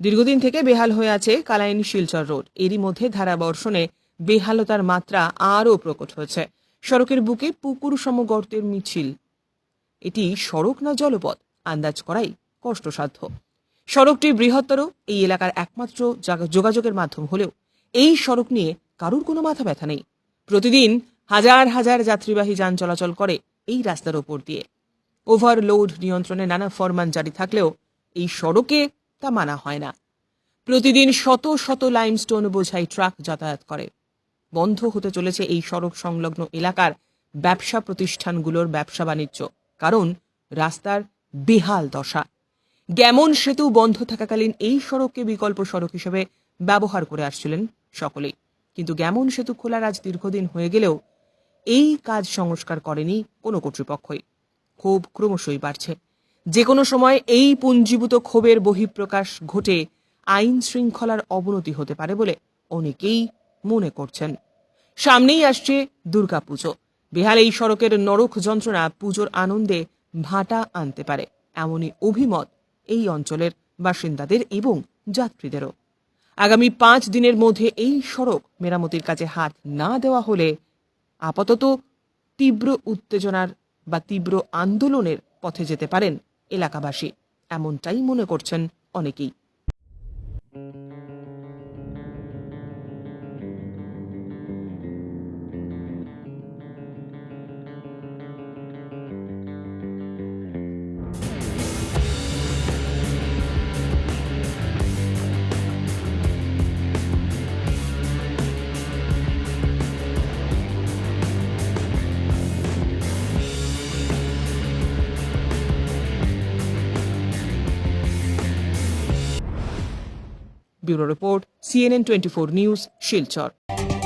দীর্ঘদিন থেকে বেহাল হয়ে আছে কালাইন শিলচর রোড। এরই মধ্যে ধারাবর্ষণে বেহালতার মাত্রা আরও প্রকট হয়েছে। সড়কের বুকে পুকুর সম গর্তের মিছিল। এটি সড়ক না জলপথ? আন্দাজ করাই কষ্টসাধ্য। সড়কটি বৃহত্তর এই এলাকার একমাত্র যোগাযোগের মাধ্যম হলেও এই সড়ক নিয়ে কারুর কোনো মাথা ব্যথা নেই। প্রতিদিন হাজার হাজার যাত্রীবাহী যান চলাচল করে এই রাস্তার ওপর দিয়ে। ওভারলোড নিয়ন্ত্রণে নানা ফরমান জারি থাকলেও এই সড়কে তা মানা হয় না। প্রতিদিন শত শত লাইমস্টোন বোঝাই ট্রাক যাতায়াত করে। বন্ধ হতে চলেছে এই সড়ক সংলগ্ন এলাকার ব্যবসা প্রতিষ্ঠানগুলোর ব্যবসা বাণিজ্য। কারণ রাস্তার বেহাল দশা। গ্যামন সেতু বন্ধ থাকাকালীন এই সড়ককে বিকল্প সড়ক হিসেবে ব্যবহার করে আসছিলেন সকলেই। কিন্তু গ্যামন সেতু খোলার আজ দীর্ঘদিন হয়ে গেলেও এই কাজ সংস্কার করেনি কোনো কর্তৃপক্ষই। ক্ষোভ ক্রমশই বাড়ছে। যে কোনো সময় এই পুঞ্জীভূত ক্ষোভের বহিঃপ্রকাশ ঘটে আইন শৃঙ্খলার অবনতি হতে পারে বলে অনেকেই মনে করছেন। সামনেই আসছে দুর্গাপুজো। বেহাল এই সড়কের নরক যন্ত্রণা পুজোর আনন্দে ভাটা আনতে পারে এমনই অভিমত এই অঞ্চলের বাসিন্দাদের এবং যাত্রীদেরও। আগামী পাঁচ দিনের মধ্যে এই সড়ক মেরামতির কাজে হাত না দেওয়া হলে আপাতত তীব্র উত্তেজনার বা তীব্র আন্দোলনের পথে যেতে পারেন এলাকাবাসী। এমনটাই মনে করছেন অনেকেই। Bureau Report, CNN 24 News, Shilchar.